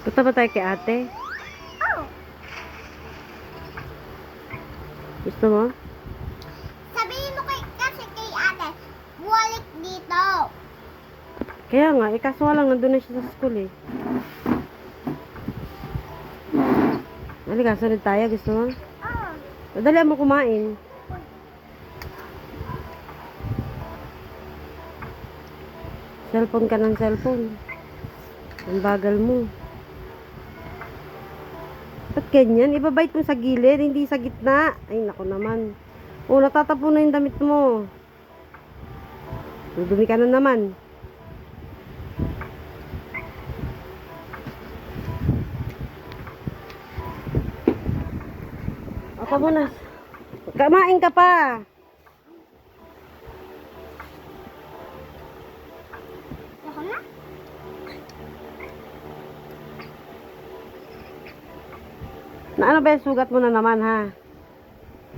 Punta ba tayo kay ate? Oh, Gusto mo? sabihin mo kay, kasi kay ate, bumalik dito. Kaya nga, eh kaso lang nandun na siya sa school eh. Halika, sunod tayo. Gusto mo? Oh, Madali mo kumain. Cellphone ka ng cellphone. Ang bagal mo. Ba't ganyan? Ibabait mo sa gilid, hindi sa gitna. Ay, nako naman. O, natatapon na yung damit mo. Dudumi ka na naman. Ako muna. Kamain ka pa. Na ano ba yung sugat mo na naman ha?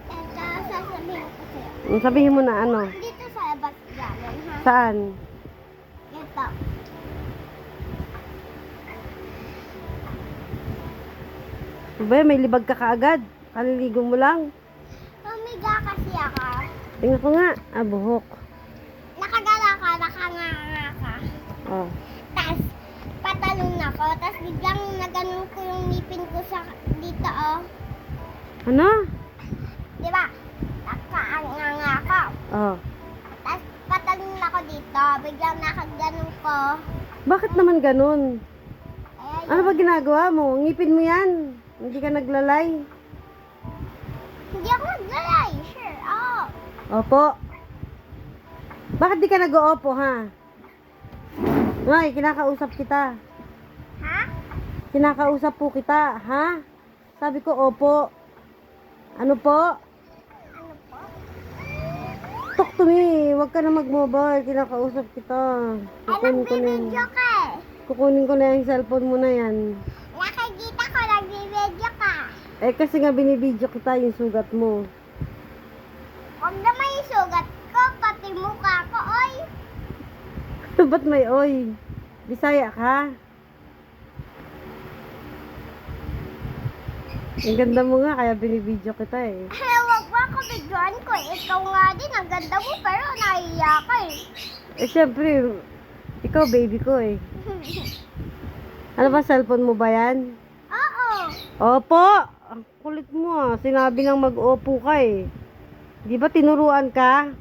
Sasabihin ko sa'yo. Sabihin mo na ano. Dito sa labas galing, ha? Saan? Ito. Ba? May libag ka kaagad. Kaliligo mo lang. Humiga kasi ako. Tingnan ko nga. Ah, buhok. Nakagala ka, nakanganga ka. Oh. Tapos, patalon ako. Tapos biglang naganon ko yung ngipin ko sa dito, oh. Ano? Di ba? Nakanganga ko. Oh. Tapos patalon ako dito. Biglang nakaganon ko. Bakit naman ganun? Kaya Ano ba ginagawa mo? Ngipin mo yan. Hindi ka naglalay. Hindi ako naglalay. Sure, oh. Opo. Bakit di ka nag-oopo ha? Ngay, kinakausap kita. Kinakausap po kita, ha? Sabi ko, opo. Ano po? Ano po? Talk to me. Huwag ka na mag-mobile. Kinakausap kita. Kukunin ko na yan. ka eh. Kukunin ko na yung cellphone mo na yan. Nakikita ko, nagbibideo ka. Eh, kasi nga binibidyo kita yung sugat mo. Huwag naman yung sugat ko, pati mukha ko, oy. Ba't may oy? Bisaya ka? Ang ganda mo nga, kaya binibidyo kita eh. Eh, huwag mo ako bigyan ko. Ikaw nga din, ang ganda mo, pero nahiya ka eh. Eh, syempre, ikaw baby ko eh. Ano ba, cellphone mo ba yan? Oo. Opo! Ang kulit mo ah. Sinabi lang mag-opo ka eh. Di ba tinuruan ka?